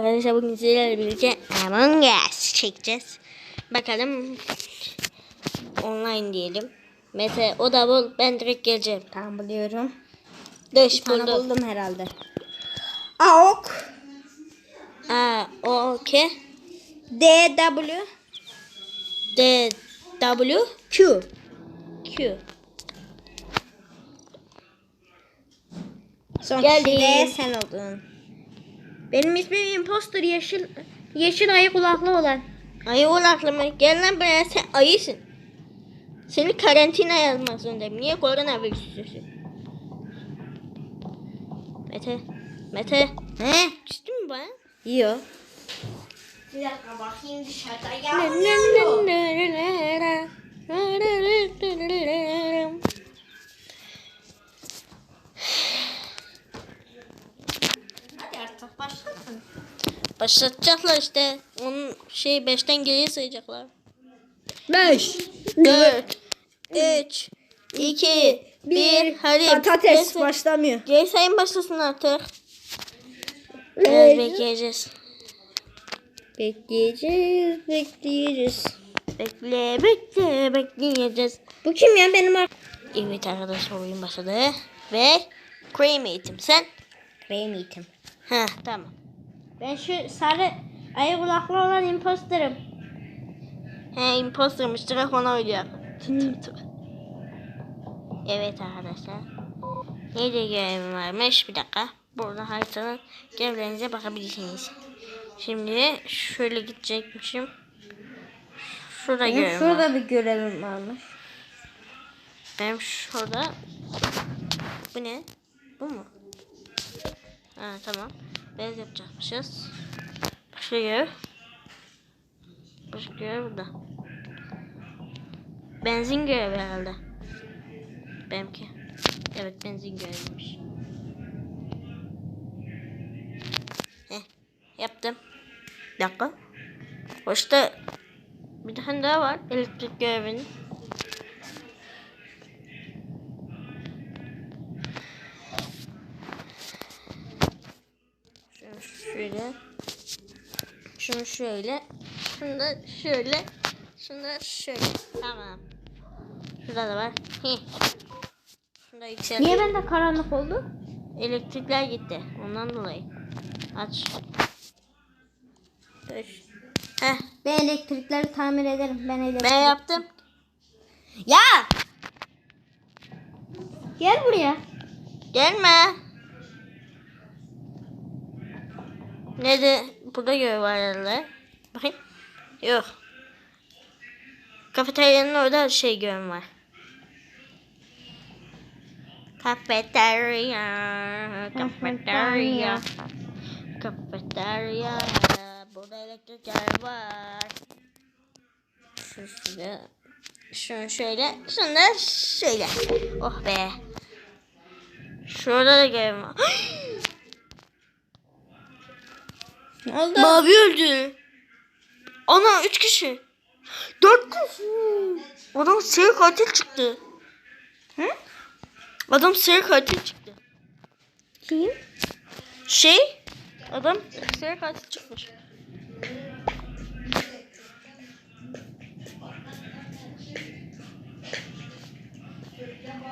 Arkadaşlar bugün sizlerle birlikte Among Us çekeceğiz. Bakalım online diyelim. Mete o da bul ben direkt geleceğim. Tamam buluyorum. Dış buldum. buldum herhalde. AOK A O K D W Q Q. Son Geldim. kişi de sen oldun. Benim ismim imposter yeşil yeşil ayı kulaklı olan. Ayı ol aklıma. Gel lan buraya sen ayısın. Seni karantina yazmak zorundayım. Niye koronavirüsüsün? Mete. Mete. He? Küstün mü bana? Yiyor. Bir dakika bakayım dışarıda yağmur yağıyor. Başlasın. Başlatacaklar işte. Onun şey 5'ten geriye sayacaklar. 5 4 3 2 1 Hadi. Patates Geri- başlamıyor. Geri sayım başlasın artık. Evet bekleyeceğiz. Bekleyeceğiz, bekleyeceğiz. Bekle bekle bekleyeceğiz. Bu kim ya benim ar- Evet arkadaşlar oyun başladı. Ve cream eğitim sen. Benim itim. Ha tamam. Ben şu sarı ayı kulaklı olan imposterım. He impostermış direkt ona oynuyor. Evet arkadaşlar. Neyde görevim varmış? Bir dakika. Burada haritanın görevlerinize bakabilirsiniz. Şimdi şöyle gidecekmişim. Şurada Benim görevim var. şurada bir görevim varmış. Benim şurada. Bu ne? Bu mu? Ha tamam. Beyaz yapacakmışız. Başka görev. Başka görev burada. Benzin görevi herhalde. Benimki. Evet benzin göreviymiş. Heh, yaptım. Bir dakika. Hoşta bir tane daha var. Elektrik görevinin. Şunu şöyle. Şunu şöyle. Şunu da şöyle. Şunu da şöyle. Tamam. Şurada da var. Hih. Şunu da yükselt. Niye bende karanlık oldu? Elektrikler gitti. Ondan dolayı. Aç. Dur. Heh. Ben elektrikleri tamir ederim. Ben elektrik... Ben yaptım. Ya! Gel buraya. Gelme. Ne de burada görev var herhalde. Bakayım. Yok. Kafeteryanın orada şey görev var. Kafeterya, kafeterya, kafeterya. Burada elektrikler var. Şu şöyle, şunu şöyle, şunu da şöyle. Oh be. Şurada da görev var. Ne oldu? Mavi öldü. Ana üç kişi. Dört kişi. Adam seri katil çıktı. Hı? Adam seri katil çıktı. Kim? Şey, adam seri katil çıkmış.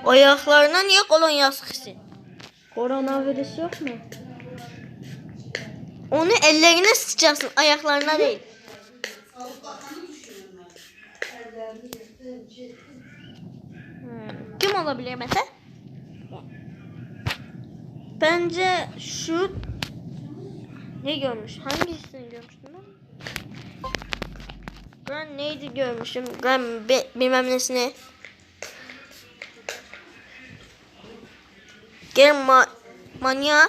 Ayaklarına niye kolonya sıkıştı? Koronavirüs yok mu? Onu ellerine sıçacaksın, ayaklarına değil. Hmm, Kim olabilir mesela? Bence şu ne görmüş? Hangisini görmüştüm ben? Ben neydi görmüşüm? Ben be, bilmem nesini. Gel ma manya.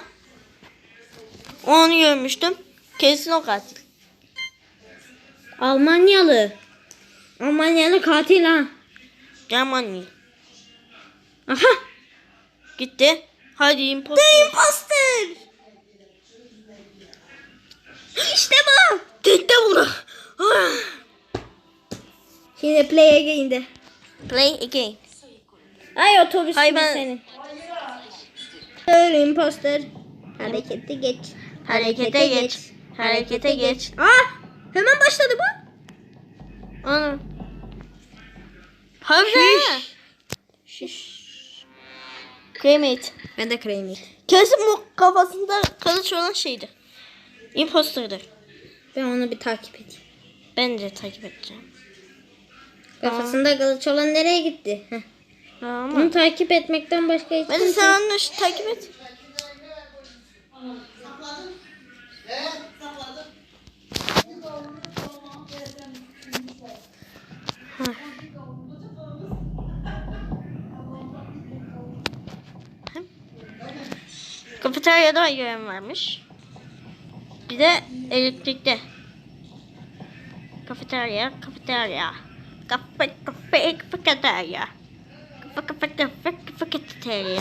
Onu görmüştüm. Kesin o katil. Almanyalı. Almanyalı katil ha. Gel manya. Aha. Gitti. Hadi imposter. Imposter. İşte bu. Bunu. Ah. Şimdi play again'de. Play again. Ay otobüs Ay gibi ben- senin. Imposter. Harekete geç. Harekete geç. Harekete geç. Aa! Hemen başladı bu. Onu. Hamza. Şiş. Cremate. Ben de kremi. Kesin bu kafasında kılıç olan şeydi. Imposter'dır. Ben onu bir takip edeyim. Ben de takip edeceğim. Kafasında kılıç olan nereye gitti? Heh. Ama. Bunu takip etmekten başka hiç Ben de sen onu takip et. Kafeteryada görev varmış. Bir de elektrikte. Kafeterya, kafeterya. Kafe, kafe, kafeterya. Kafe, kafe, kafe, kafeterya.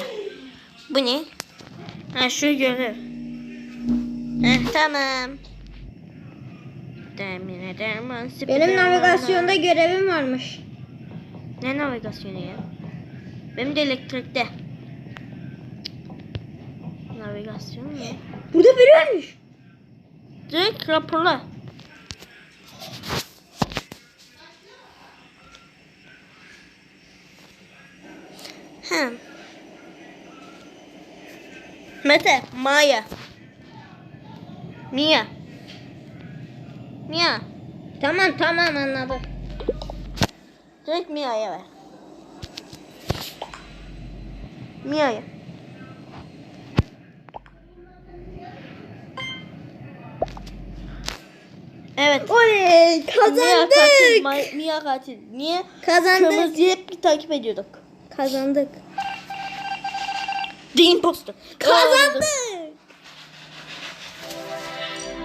Bu ne? Ha şu görev. Heh, tamam. Demine derman Benim navigasyonda görevim varmış. Ne navigasyonu ya? Benim de elektrikte. Navigasyon mu? Burada biri ölmüş. Direkt raporla. Hem. Mete, Maya. Mia. Mia. Tamam tamam anladım. Direkt Mia'ya ver. Mia'ya. Evet. Oley Mia katil. kazandık. Ma- Mia katil. Niye? Kazandık. Kırmızıyı hep takip ediyorduk. Kazandık. The Imposter. Kazandık.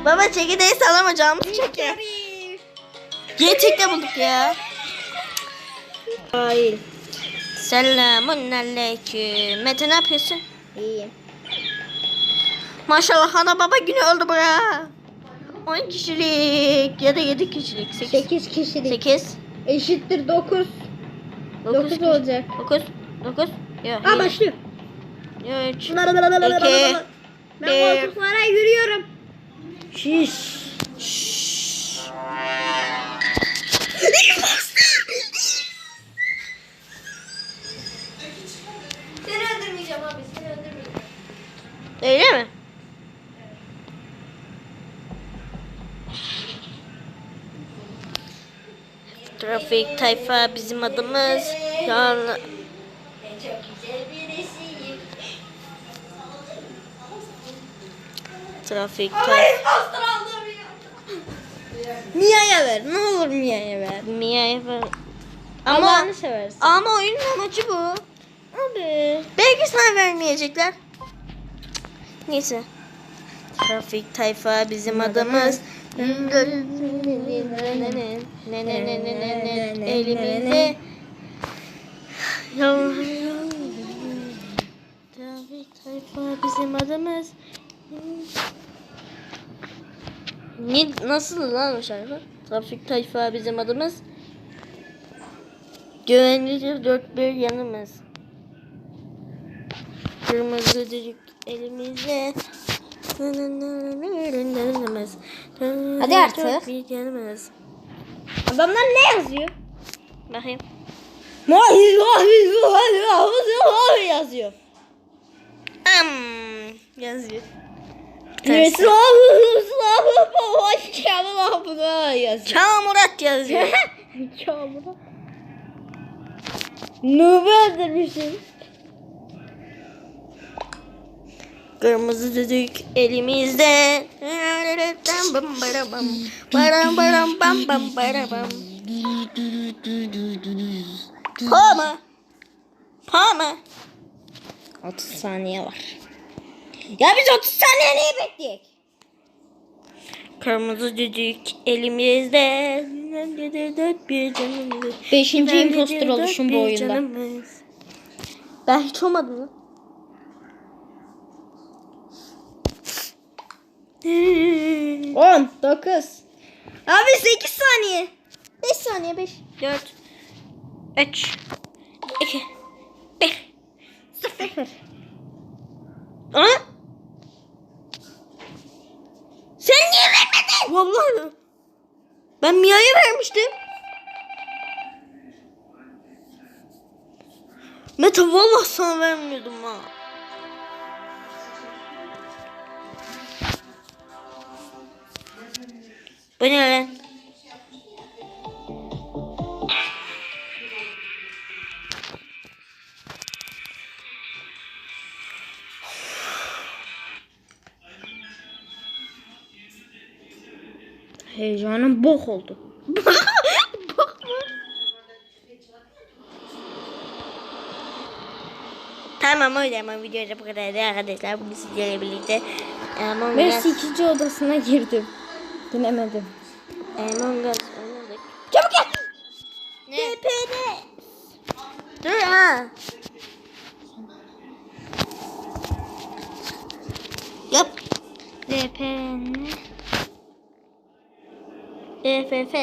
Baba çekirdeği sallama canımız çekiyor. Gerçekten bulduk ya. Hayır. Selamun aleyküm. Mete ne yapıyorsun? İyiyim. Maşallah ana baba günü oldu bura. 10 kişilik ya da 7 kişilik. 8. 8 kişilik. 8. Eşittir 9. 9 olacak. 9. 9. Yok. Aa başlıyor. 3. Ben Bir. koltuklara yürüyorum. Şiş. Seni öldürmeyeceğim abi. Seni öldürmeyeceğim. Öyle mi? Trafik tayfa bizim adımız. Birisiyim. trafik tayfa. Mia'ya ver. Ne olur Mia'ya ver. Mia'ya ver. Ama Allah'ını seversin. ama oyunun amacı bu. Abi. Belki sana vermeyecekler. Neyse. Trafik tayfa bizim adımız. Elimizde. Trafik tayfa bizim adımız. Ne, nasıl lan o şarkı? Trafik tayfa bizim adımız. Güvenlidir dört bir yanımız. Kırmızı düdük elimizde. Hadi artık. Adamlar ne yazıyor? Bakayım. Mahiz mahiz mahiz mahiz yazıyor. Am yazıyor. Bunu yazıyor. Çamurat yazıyor. Çamura. Kırmızı düdük elimizde. Bam. Pama. Pama. 30 saniye var. Ya biz 30 saniye neyi bekleyek? Kırmızı düdük elimizde. Dört bir canımız. Beşinci dört oluşum bu oyunda. Ben hiç olmadım lan. 10, 9. Abi 8 saniye. 5 saniye 5. 4 3 2 1 0. Aa? Sen niye vermedin? Vallahi. Ben Mia'ya vermiştim. Mete vallahi sana vermiyordum ha. Bu ne lan? Heyecanım bok oldu. Tamam öyle ama videoda bu kadardı arkadaşlar. Bugün sizlerle birlikte Among Ben Us, ikinci odasına girdim. Dinemedim. Among Us oynadık. Çabuk gel. Ne? DPD. Dur ha. Yap. DPN. EFF.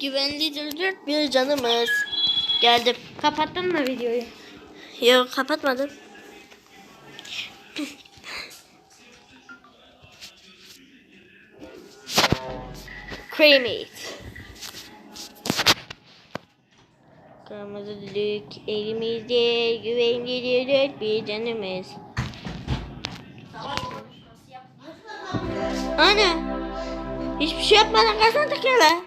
Güvenli durdurt bir canımız. Geldim. Kapattın mı videoyu? Yok kapatmadım. Creamy. Kırmızı düdük elimizde güvenli dört bir canımız. Ana. Hiçbir şey yapmadan kazandık ya lan.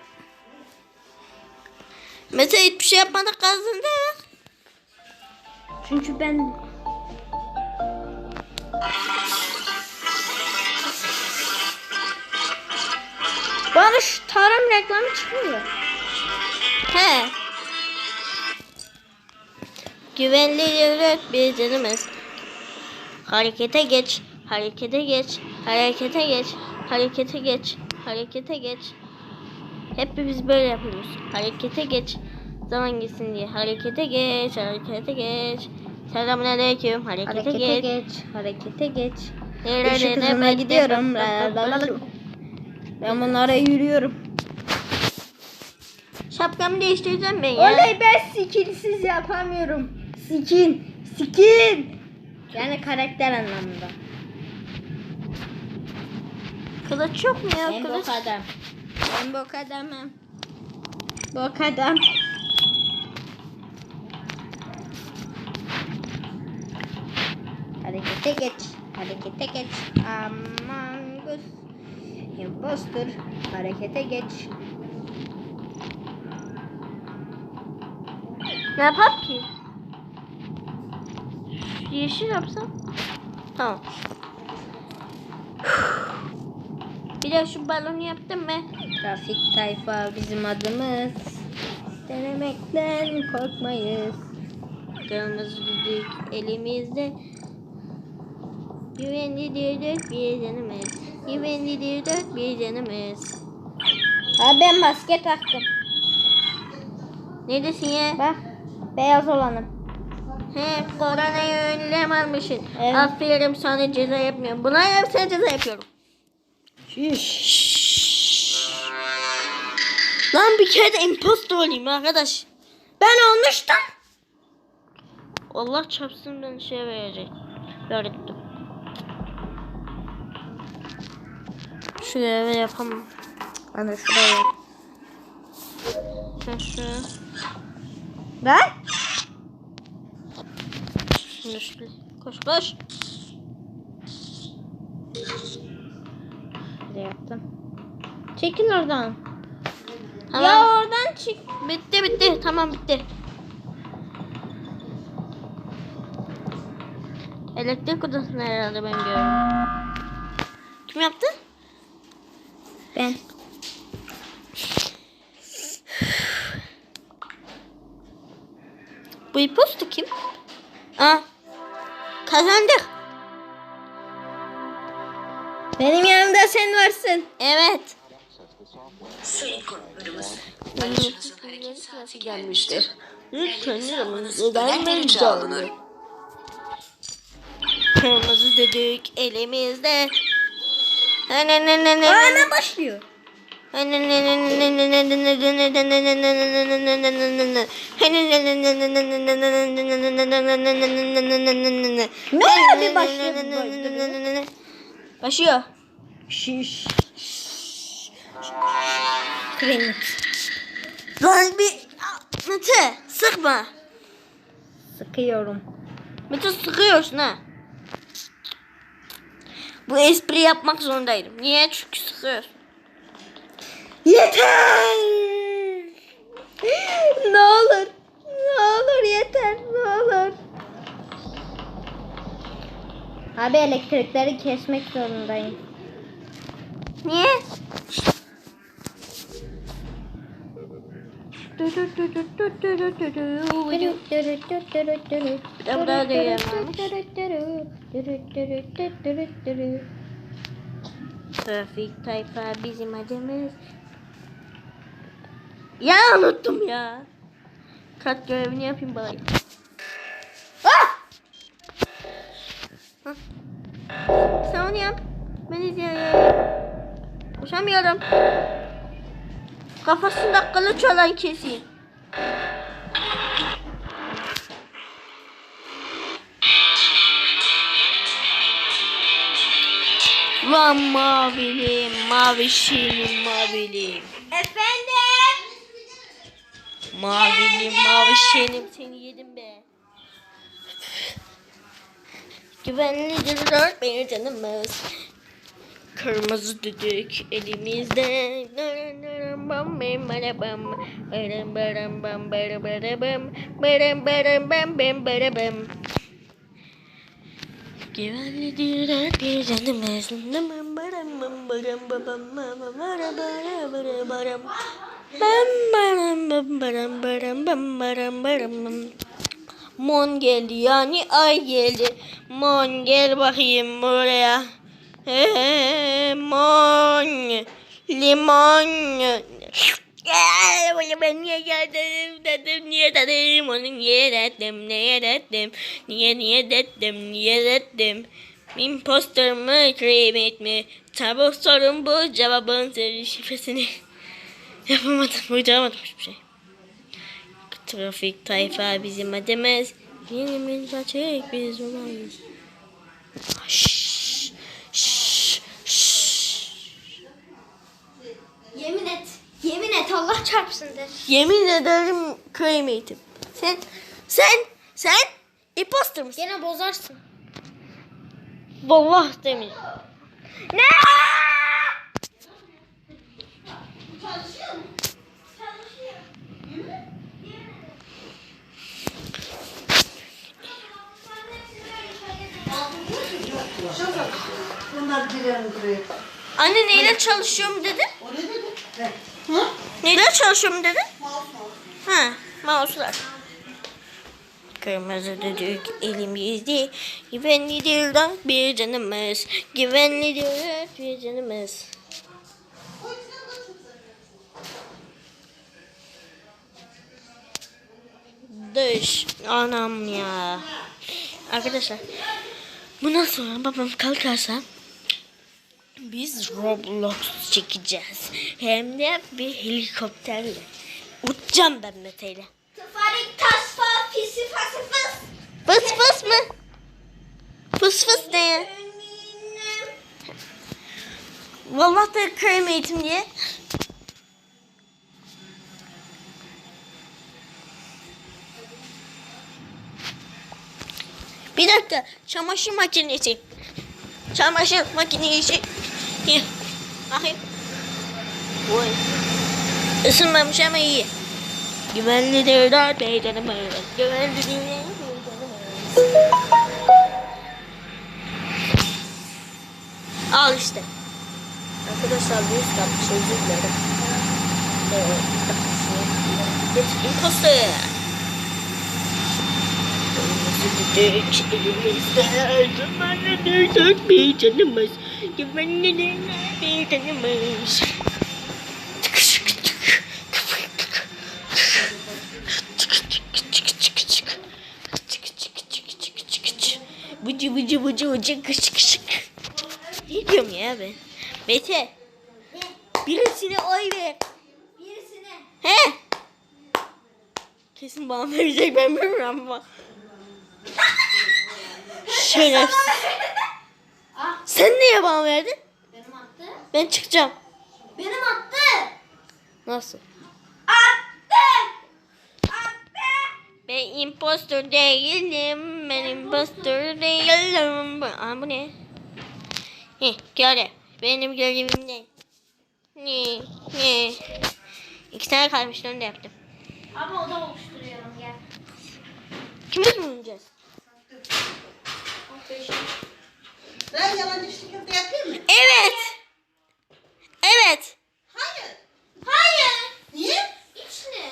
Mesela hiçbir şey yapmadan kazandık. Çünkü ben Bana şu tarım reklamı çıkmıyor. He. Güvenli devlet bir canımız. Harekete geç, harekete geç, harekete geç, harekete geç, harekete geç. Hep biz böyle yapıyoruz. Harekete geç. Zaman gitsin diye. Harekete geç, harekete geç. Selamünaleyküm. Harekete, Harekete geç. geç, harekete geç. Işık hızına gidiyorum. Ben bunlara yürüyorum. Şapkamı değiştireceğim ben ya. Oley ben skinsiz yapamıyorum. Skin, skin. Yani karakter anlamında. Kılıç yok mu ya? Ben Kılıç. bok adam. Ben bok adamım. Bok adam. Harekete geç. Harekete geç. Aman Gus. Impostor harekete geç. Ne yapar ki? Şu yeşil yapsam. Tamam. Bir de şu balonu yaptım mı? Trafik tayfa bizim adımız. Denemekten korkmayız. Kırmızı düdük elimizde. Güvenli düdük bir denemiz. 154 bir canımız. Abi ben maske taktım. Neredesin ya? Bak beyaz olanım. He koronayı önlem almışsın. Evet. Aferin sana ceza yapmıyorum. Buna yapsana ceza yapıyorum. Şiş. Lan bir kere de imposter olayım arkadaş. Ben olmuştum. Allah çarpsın ben şey verecek. Öğrettim. Şuraya böyle yapamam. Ben de şuraya. Sen şuraya. Ben? Şimdi. Koş koş. Şuraya yaptım. Çekil oradan. Tamam. Ya oradan çık. Bitti bitti. Tamam bitti. Elektrik odasında herhalde ben görüyorum. Kim yaptı? Benim yanımda sen varsın. Evet. Sayın konuklarımız, Benim aracınızın hareket saati gelmiştir. Lütfen neden önemli alınır. Kırmızı düdük elimizde. Ne ne ne ne ne. Aa, hemen başlıyor. Ne bir başlıyor Başlıyor. Şiş. Kremit. Lan bir Mete sıkma. Sıkıyorum. Mete sıkıyorsun ha. Bu espri yapmak zorundaydım. Niye? Çünkü sıkıyorsun. Yeter. ne olur. Ne olur yeter. Ne olur. Abi elektrikleri kesmek zorundayım. Niye? Burada da. Trafik tayfa bizim adımız. Ya unuttum ya. Kat görevini yapayım bari. Onu yap. Ben izleyeyim. Uçamıyorum. Kafasında kılıç olan keseyim. Lan mavilim, mavişinim, mavilim. Efendim? Mavilim, mavişinim seni yedim be. Güvenlidir dört bir canımız. Kırmızı düdük elimizde. Güvenlidir dört bir canımız. Bam baram bam baram baram bam baram baram bam. Mon geldi yani ay geldi. Mon gel bakayım buraya. Mon. Limon. Ben niye geldim dedim niye dedim onu niye dedim niye dedim niye niye dedim niye dedim imposter mı kremit mi tabi sorun bu cevabın şifresini yapamadım uyduramadım hiçbir şey Trafik tayfa bizim adımız. Yerimiz açık biz olayız. Şşş, şşş, şşş. Yemin et. Yemin et Allah çarpsın de. Yemin ederim cremate'im. Sen, sen, sen imposter mısın? Gene bozarsın. Vallahi demin. Ne? Bunlar girelim buraya. Anne neyle çalışıyorum dedin? O ne dedi? He. Hı? Neyle çalışıyorum dedin? Mouse mouse. Ha, mouse'lar. Kırmızı düdük elimizde. Güvenlidir da bir canımız. Güvenlidir da bir canımız. Dış anam ya. Arkadaşlar bundan sonra babam kalkarsa biz Roblox çekeceğiz. Hem de bir helikopterle. Uçacağım ben Mete'yle. Tafarik tasfa pisi fası fıs. Fıs fıs mı? Fıs fıs ne ya? Vallahi da krem eğitim diye. Bir dakika. Çamaşır makinesi. Çamaşır makinesi. Bakayım. Oy. Isınmamış ama iyi. Dört meydanımız. Güvenlidir dört meydanımız. Al işte. Arkadaşlar bu yüz kalmış özür dilerim. Evet. Geç imposter. Bir canımız. Vıcı vıcı vıcı vıcı kış kış. Ne diyorum ya ben? Mete. Birisine oy ver. Birisine. He? Kesin bana verecek ben bilmiyorum ama. Şerefsiz. Sen niye bana verdin? benim attı. Ben çıkacağım. Benim attı. Nasıl? Attı. Attı. Ben impostor değilim. Ben impostor değilim. Aa, bu ne? Heh, görev. Benim görevim ne? Ne? Ne? İki tane kalmıştı onu da yaptım. Ama o da oluşturuyorum gel. Kimiz mi oynayacağız? Ben yalancı içli köfte yapayım mı? Evet. Evet. Hayır. Hayır. Niye? İçli.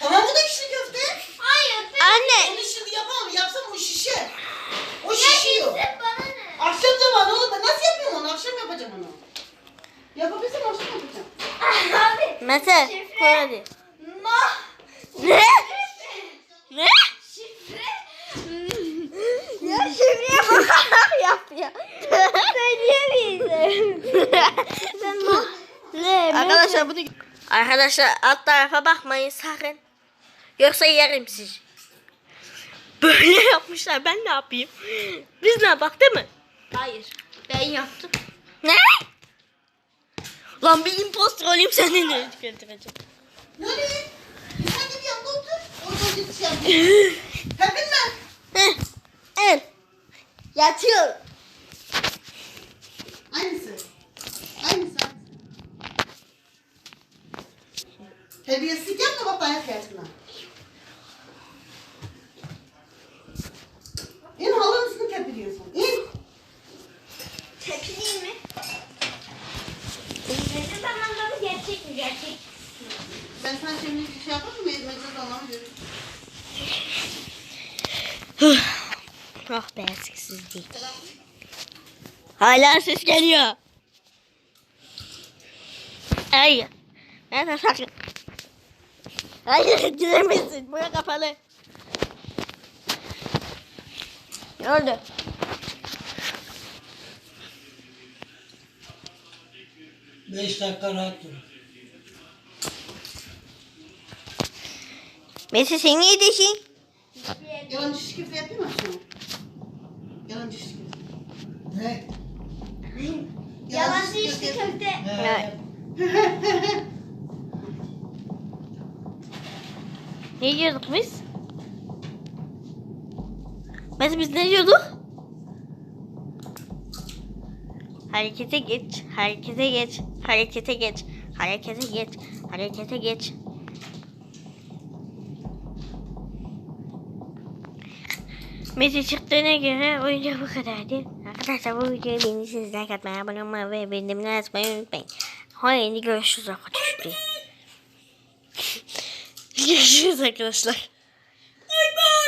Tamam bu da içli köfte. Hayır. Ben Anne. Onu şimdi yapamam. Yapsam o şişer. O Ya şişiyor. gitsin bana ne? Akşam zamanı oğlum ben nasıl yapıyorum onu? Akşam yapacağım onu. Yapabilsem akşam yapacağım. Abi. Mete. Şifre. Ne? Ne? Şifre. Ya şifreye bakarak yap ya. Söyleyemeyiz. Arkadaşlar bunu... Arkadaşlar alt tarafa bakmayın sakın. Yoksa yerim sizi. Böyle yapmışlar ben ne yapayım? Biz ne yapak değil mi? Hayır. Ben yaptım. Ne? Lan bir impostor olayım seni ne götüreceğim. Ne? Sen de bir yanda otur. Orada git şey yap. Kalkın mı? Heh, El. Yatıyor. Aynısı. Aynısı. Terbiyesizlik yapma bak dayak yersin ha. İn halının üstünü tepiliyorsun. İn. Tepkiliyim mi? Zamanda bu gerçek mi gerçek? Ben sana şimdi bir şey yapar mı? Mecbur anlamıyorum. Ah be sessiz değil. Hala ses geliyor. Hayır. Nerede sakın? Hayır giremezsin. Buraya kapalı. Ne oldu? Beş dakika rahat dur. Mesut sen niye deşin? Yalancı şiş köfte yapayım mı akşam? Yalancı şiş köfte. Ne? Köfte. He. Ne diyorduk biz? Mesut biz ne diyorduk? Harekete geç, harekete geç, harekete geç, harekete geç, harekete geç. Mesut çıktığına göre oyuncu bu kadardı. Arkadaşlar bu videoyu beğendiyseniz like atmayı, abone olmayı ve bildirimleri açmayı unutmayın. Haydi görüşürüz arkadaşlar. görüşürüz arkadaşlar.